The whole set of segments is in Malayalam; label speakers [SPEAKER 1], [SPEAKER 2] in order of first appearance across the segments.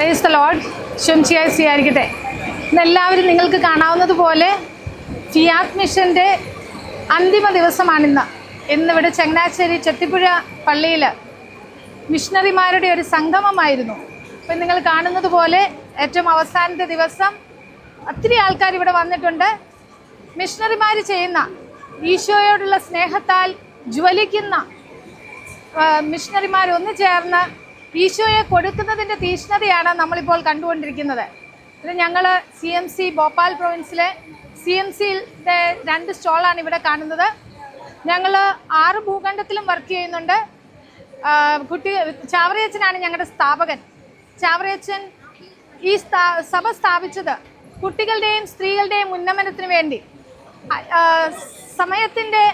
[SPEAKER 1] പ്രൈസ് ലോഡ് ശുംചിയായി സ്വീകരിക്കട്ടെ. ഇന്ന് എല്ലാവരും നിങ്ങൾക്ക് കാണാവുന്നതുപോലെ ഫിയാത് മിഷന്റെ അന്തിമ ദിവസമാണിന്ന്. ഇന്നിവിടെ ചങ്ങനാശ്ശേരി ചെത്തിപ്പുഴ പള്ളിയിൽ മിഷണറിമാരുടെ ഒരു സംഗമമായിരുന്നു. ഇപ്പം നിങ്ങൾ കാണുന്നത് പോലെ ഏറ്റവും അവസാനത്തെ ദിവസം ഒത്തിരി ആൾക്കാർ ഇവിടെ വന്നിട്ടുണ്ട്. മിഷണറിമാർ ചെയ്യുന്ന ഈശോയോടുള്ള സ്നേഹത്താൽ ജ്വലിക്കുന്ന മിഷണറിമാരൊന്നു ചേർന്ന് ഈശോയെ കൊടുക്കുന്നതിന്റെ തീഷ്ണതയാണ് നമ്മളിപ്പോൾ കണ്ടുകൊണ്ടിരിക്കുന്നത്. ഇത് ഞങ്ങൾ സി എം സി ഭോപ്പാൽ പ്രൊവിൻസിലെ സി എം സിയിലെ രണ്ട് സ്റ്റോളാണ് ഇവിടെ കാണുന്നത്. ഞങ്ങൾ ആറ് ഭൂഖണ്ഡത്തിലും വർക്ക് ചെയ്യുന്നുണ്ട്. കുട്ടി ചാവറയച്ചനാണ് ഞങ്ങളുടെ സ്ഥാപകൻ. ചാവറയച്ചൻ ഈ സഭ സ്ഥാപിച്ചത് കുട്ടികളുടെയും സ്ത്രീകളുടെയും ഉന്നമനത്തിന് വേണ്ടി. സമയത്തിന്റെ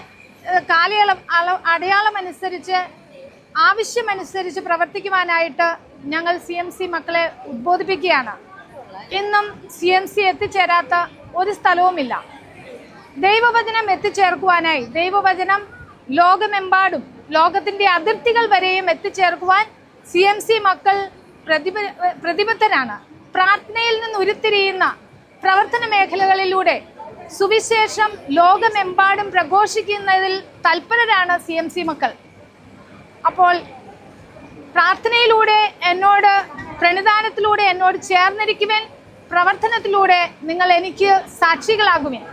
[SPEAKER 1] കാലയളവ് അടയാളം അടയാളമനുസരിച്ച് ആവശ്യമനുസരിച്ച് പ്രവർത്തിക്കുവാനായിട്ട് ഞങ്ങൾ സി എം സി മക്കളെ ഉദ്ബോധിപ്പിക്കുകയാണ്. ഇന്നും സി എം സി എത്തിച്ചേരാത്ത ഒരു സ്ഥലവുമില്ല. ദൈവവചനം എത്തിച്ചേർക്കുവാനായി ദൈവവചനം ലോകമെമ്പാടും ലോകത്തിന്റെ അതിർത്തികൾ വരെയും എത്തിച്ചേർക്കുവാൻ സി എം സി മക്കൾ പ്രതിബ പ്രതിബദ്ധരാണ്. പ്രാർത്ഥനയിൽ നിന്ന് ഉരുത്തിരിയുന്ന പ്രവർത്തന മേഖലകളിലൂടെ സുവിശേഷം ലോകമെമ്പാടും പ്രഘോഷിക്കുന്നതിൽ തൽപരരാണ് സി എം സി മക്കൾ. അപ്പോൾ പ്രാർത്ഥനയിലൂടെ എന്നോട് പ്രണിധാനത്തിലൂടെ എന്നോട് ചേർന്നിരിക്കുവാൻ പ്രവർത്തനത്തിലൂടെ നിങ്ങൾ എനിക്ക് സാക്ഷികളാകുവിൻ.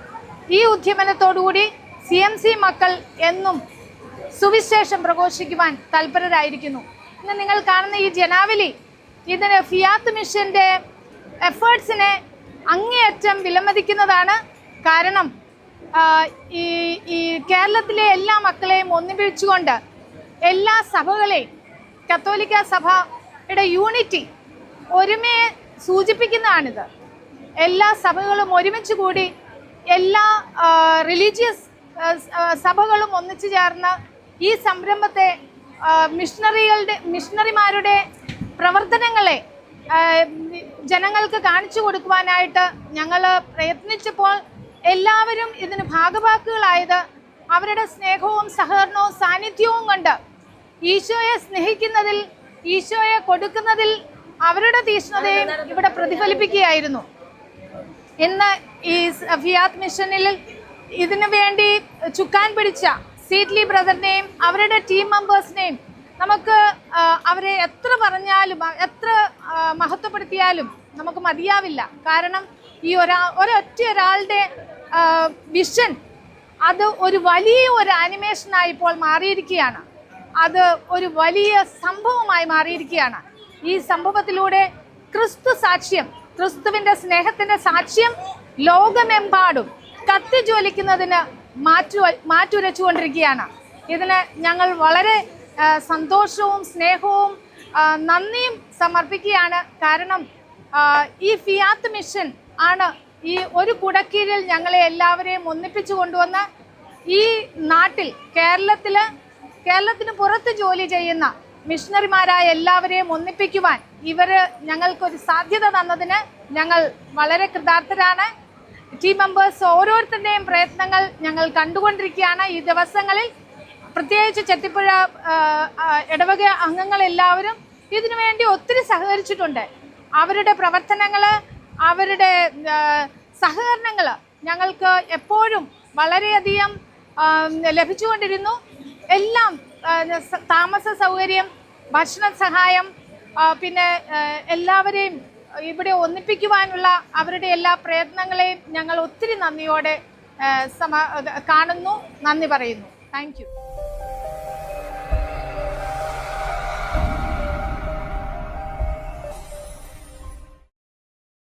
[SPEAKER 1] ഈ ഉദ്യമനത്തോടുകൂടി സി എം സി മക്കൾ എന്നും സുവിശേഷം പ്രഘോഷിക്കുവാൻ തൽപരരായിരിക്കുന്നു. ഇന്ന് നിങ്ങൾ കാണുന്ന ഈ ജനാവലി ഇതിന് ഫിയാത്ത് മിഷന്റെ എഫേർട്സിനെ അങ്ങേയറ്റം വിലമതിക്കുന്നതാണ് കാരണം ഈ ഈ കേരളത്തിലെ എല്ലാ മക്കളെയും ഒന്നിപ്പിച്ചുകൊണ്ട് എല്ലാ സഭകളെയും കത്തോലിക്ക സഭയുടെ യൂണിറ്റി ഒരുമയെ സൂചിപ്പിക്കുന്നതാണിത്. എല്ലാ സഭകളും ഒരുമിച്ച് കൂടി എല്ലാ റിലീജിയസ് സഭകളും ഒന്നിച്ചു ചേർന്ന് ഈ സംരംഭത്തെ മിഷണറികളുടെ മിഷണറിമാരുടെ പ്രവർത്തനങ്ങളെ ജനങ്ങൾക്ക് കാണിച്ചു കൊടുക്കുവാനായിട്ട് ഞങ്ങൾ പ്രയത്നിച്ചപ്പോൾ എല്ലാവരും ഇതിന് ഭാഗവാക്കുകളായത് അവരുടെ സ്നേഹവും സഹകരണവും സാന്നിധ്യവും കൊണ്ട് ഈശോയെ സ്നേഹിക്കുന്നതിൽ ഈശോയെ കൊടുക്കുന്നതിൽ അവരുടെ തീഷ്ണതയും ഇവിടെ പ്രതിഫലിപ്പിക്കുകയായിരുന്നു. ഇന്ന് ഈ ഫിയാത് മിഷനിൽ ഇതിനു വേണ്ടി ചുക്കാൻ പിടിച്ച സീറ്റ്ലി ബ്രദറിനെയും അവരുടെ ടീം മെമ്പേഴ്സിനെയും നമുക്ക് അവരെ എത്ര പറഞ്ഞാലും എത്ര മഹത്വപ്പെടുത്തിയാലും നമുക്ക് മതിയാവില്ല. കാരണം ഈ ഒരാ ഒരൊറ്റ ഒരാളുടെ വിഷൻ അത് ഒരു വലിയ ഒരു ആനിമേഷനായി ഇപ്പോൾ മാറിയിരിക്കുകയാണ്. അത് ഒരു വലിയ സംഭവമായി മാറിയിരിക്കുകയാണ്. ഈ സംഭവത്തിലൂടെ ക്രിസ്തു സാക്ഷ്യം ക്രിസ്തുവിന്റെ സ്നേഹത്തിന്റെ സാക്ഷ്യം ലോകമെമ്പാടും കത്തി കത്തിജ്വലിക്കുന്നതിന് മാറ്റു മാറ്റുരച്ചുകൊണ്ടിരിക്കുകയാണ്. ഇതിന് ഞങ്ങൾ വളരെ സന്തോഷവും സ്നേഹവും നന്ദിയും സമർപ്പിക്കുകയാണ്. കാരണം ഈ ഫിയാത്ത് മിഷൻ ആണ് ഈ ഒരു കുടക്കീഴിൽ ഞങ്ങളെ എല്ലാവരെയും ഒന്നിപ്പിച്ചു കൊണ്ടുവന്ന് ഈ നാട്ടിൽ കേരളത്തിൽ കേരളത്തിന് പുറത്ത് ജോലി ചെയ്യുന്ന മിഷണറിമാരായ എല്ലാവരെയും ഒന്നിപ്പിക്കുവാൻ ഇവർ ഞങ്ങൾക്കൊരു സാധ്യത തന്നതിന് ഞങ്ങൾ വളരെ കൃതാർത്ഥരാണ്. ടീം മെമ്പേഴ്സ് ഓരോരുത്തരുടെയും പ്രയത്നങ്ങൾ ഞങ്ങൾ കണ്ടുകൊണ്ടിരിക്കുകയാണ് ഈ ദിവസങ്ങളിൽ. പ്രത്യേകിച്ച് ചെത്തിപ്പുഴ ഇടവക അംഗങ്ങളെല്ലാവരും ഇതിനു വേണ്ടി ഒത്തിരി സഹകരിച്ചിട്ടുണ്ട്. അവരുടെ പ്രവർത്തനങ്ങൾ അവരുടെ സഹകരണങ്ങൾ ഞങ്ങൾക്ക് എപ്പോഴും വളരെയധികം ലഭിച്ചുകൊണ്ടിരുന്നു. എല്ലാം താമസ സൗകര്യം ഭക്ഷണ സഹായം പിന്നെ എല്ലാവരെയും ഇവിടെ ഒന്നിപ്പിക്കുവാനുള്ള അവരുടെ എല്ലാ പ്രയത്നങ്ങളെയും ഞങ്ങൾ ഒത്തിരി നന്ദിയോടെ സമ കാണുന്നു. നന്ദി പറയുന്നു. താങ്ക്